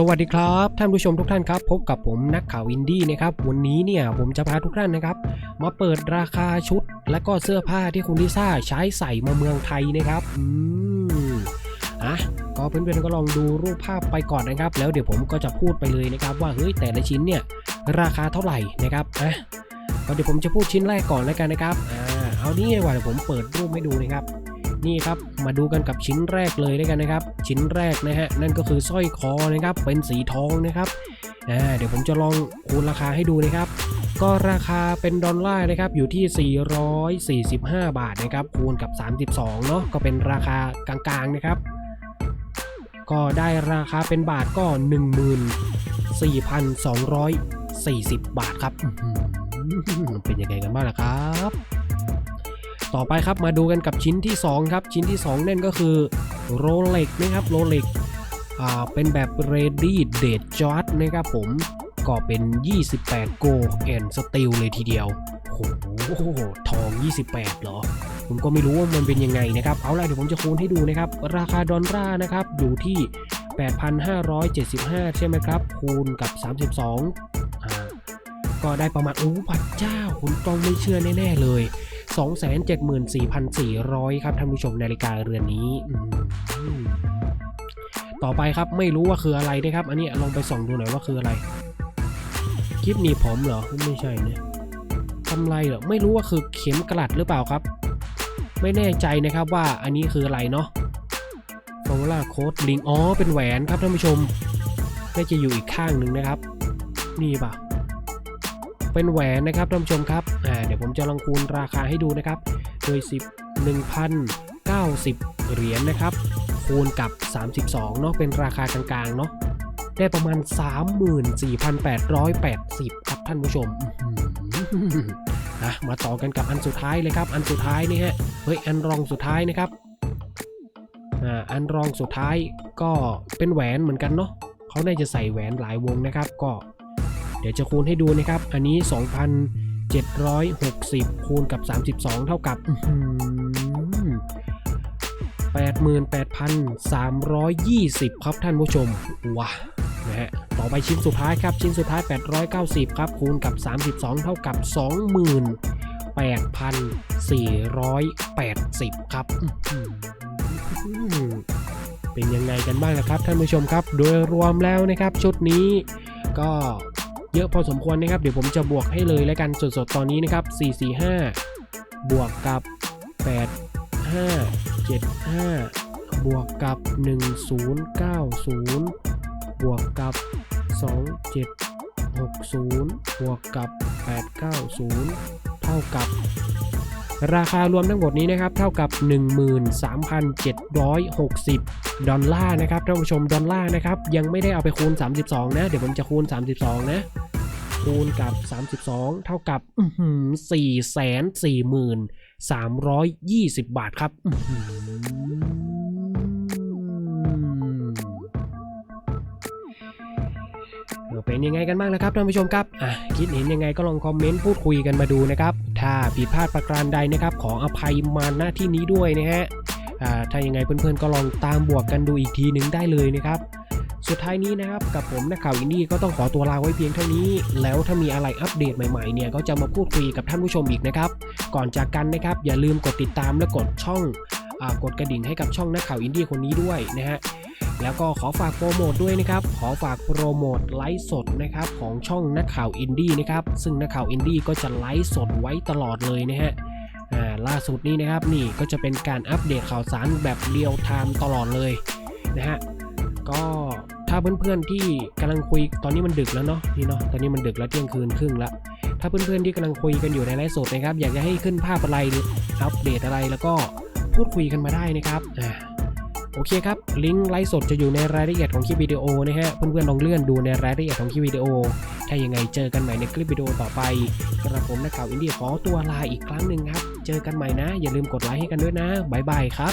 สวัสดีครับท่านผู้ชมทุกท่านครับ พบกับผมนักข่าวอินดี้นะครับวันนี้เนี่ยผมจะพาทุกท่านนะครับ มาเปิดราคาชุด และก็เสื้อผ้าที่คุณลิซ่าใช้ใส่มาเมืองไทยนะครับอืมอะก็เพื่อนๆก็ลองดูรูปภาพไปก่อนนะครับ แล้วเดี๋ยวผมก็จะพูดไปเลยนะครับ ว่าเฮ้ยแต่ละชิ้นเนี่ยราคาเท่าไหร่นะครับอะก็เดี๋ยวผมจะพูดชิ้นแรกก่อนแล้วกันนะครับอ่าเอานี่ดีกว่าเดี๋ยวผมเปิดรูปให้ดูนะครับ นี่ครับมาดูกันกับชิ้นแรกเลยด้วยกันนะครับ ชิ้นแรกนะฮะนั่นก็คือสร้อยคอนะครับเป็นสีทองนะครับอ่าเดี๋ยวผมจะลองคูณราคาให้ดูนะครับ ก็ราคาเป็นดอลลาร์นะครับอยู่ที่ 445 บาทนะครับคูณกับ 32เนาะก็เป็นราคากลางๆนะครับ ก็ได้ราคาเป็นบาทก็ 14,240 บาทครับเป็นยังไงกันบ้างล่ะครับ ต่อไปครับมาดูกันกับชิ้นที่ 2 ครับ ชิ้นที่ 2 นั่นก็คือโรเล็กนะครับโรเล็กอ่าเป็นแบบ Ready Date Jot นะครับผมก็เป็น 28 Go and Steel เลยทีเดียวโอ้โหทอง 28เหรอ ผมก็ไม่รู้ว่ามันเป็นยังไงนะครับ เอาล่ะเดี๋ยวผมจะคูณให้ดูนะครับ ราคาดอลลาร์นะครับ อยู่ที่ 8,575 ใช่ไหมครับ คูณกับ 32อ่าก็ได้ประมาณ โอ้พระเจ้า คุณต้องไม่เชื่อแน่ ๆ เลย 274,400 ครับท่านผู้ชมนาฬิกาเรือนนี้ต่อไปครับไม่รู้ว่าคืออะไรนะครับ อันนี้ลองไปส่องดูหน่อยว่าคืออะไรคลิปหนีบผมเหรอไม่ใช่เนี่ยกำไรเหรอไม่รู้ว่าคือเข็มกลัดหรือเปล่าครับ ไม่แน่ใจนะครับว่าอันนี้คืออะไรเนาะฟอร์มูล่าโค้ดลิงอ๋อเป็นแหวนครับท่านผู้ชมน่าจะอยู่อีกข้างหนึ่งนะครับ นี่ป่ะ เป็นแหวนนะครับท่านผู้ชมครับอ่าเดี๋ยวผมจะลองคูณราคาให้ดูนะครับ โดย 10 1,090 เหรียญนะครับ คูณกับ 32เนาะเป็นราคากลางๆเนาะได้ประมาณ 34,880 ครับท่านผู้ชมอื้อหืออะมาต่อกันกับอันสุดท้ายเลยครับ อันสุดท้ายนี่ฮะเฮ้ยอันรองสุดท้ายนะครับอ่าอันรองสุดท้ายก็เป็นแหวนเหมือนกันเนาะเขาน่าจะใส่แหวนหลายวงนะครับ ก็ เดี๋ยวจะคูณให้ดูนะครับ อันนี้ 2,760 คูณกับ 32 เท่ากับ 88,320 ครับท่านผู้ชมว้านะฮะต่อไปชิ้นสุดท้ายครับ ชิ้นสุดท้าย 890 ครับ คูณกับ 32 เท่ากับ 28,480 ครับอื้อหือเป็นยังไงกันบ้างล่ะครับท่านผู้ชมครับ โดยรวมแล้วนะครับ ชุดนี้ก็ เยอะพอสมควรนะครับ เดี๋ยวผมจะบวกให้เลยแล้วกันสดๆตอนนี้นะครับ 445 บวกกับ 8575 บวกกับ 1090 บวกกับ 2760 บวกกับ 890 เท่ากับ ราคารวมทั้งหมดนี้นะครับเท่ากับ 13,760 ดอลลาร์นะครับท่านผู้ชมดอลลาร์นะครับยังไม่ได้เอาไปคูณ 32 นะ เดี๋ยวผมจะคูณ 32 นะคูณกับ 32 เท่ากับ 4 4 320 บาทครับเป็นยังไงกันบ้างนะครับท่านผู้ชมครับ คิดเห็นยังไงก็ลองคอมเมนต์พูดคุยกันมาดูนะครับ ถ้าผิดพลาดประการใดนะครับ ขออภัยมาณที่นี้ด้วยนะฮะถ้ายังไงเพื่อนๆก็ลองตามบวกกันดูอีกทีหนึ่งได้เลยนะครับสุดท้ายนี้นะครับกับผมนักข่าวอินดี้ก็ต้องขอตัวลาไว้เพียงเท่านี้ แล้วถ้ามีอะไรอัปเดตใหม่ๆเนี่ยก็จะมาพูดคุยกับท่านผู้ชมอีกนะครับ ก่อนจากกันนะครับอย่าลืมกดติดตามและกดช่องอกดกระดิ่งให้กับช่องนักข่าวอินดี้คนนี้ด้วยนะฮะ แล้วก็ขอฝากโปรโมทด้วยนะครับ ขอฝากโปรโมทไลฟ์สดนะครับของช่องนักข่าวอินดี้นะครับ ซึ่งนักข่าวอินดี้ก็จะไลฟ์สดไว้ตลอดเลยนะฮะอ่าล่าสุดนี้นะครับนี่ก็จะเป็นการอัปเดตข่าวสารแบบเรียลไทม์ตลอดเลยนะฮะก็ถ้าเพื่อนๆที่กำลังคุยตอนนี้มันดึกแล้วเนาะนี่เนาะตอนนี้มันดึกแล้วเที่ยงคืนครึ่งล้วถ้าเพื่อนๆที่กำลังคุยกันอยู่ในไลฟ์สดนะครับ อยากจะให้ขึ้นภาพอะไรหรืออัปเดตอะไรแล้วก็พูดคุยกันมาได้นะครับอ่า โอเคครับ ลิงก์ไลฟ์สดจะอยู่ในรายละเอียดของคลิปวิดีโอนะฮะ เพื่อนๆลองเลื่อนดูในรายละเอียดของคลิปวิดีโอ ถ้ายังไงเจอกันใหม่ในคลิปวิดีโอต่อไปกระผมนักข่าวอินเดียขอตัวลาอีกครั้งหนึ่งครับ เจอกันใหม่นะ อย่าลืมกดไลค์ให้กันด้วยนะ บ๊ายบายครับ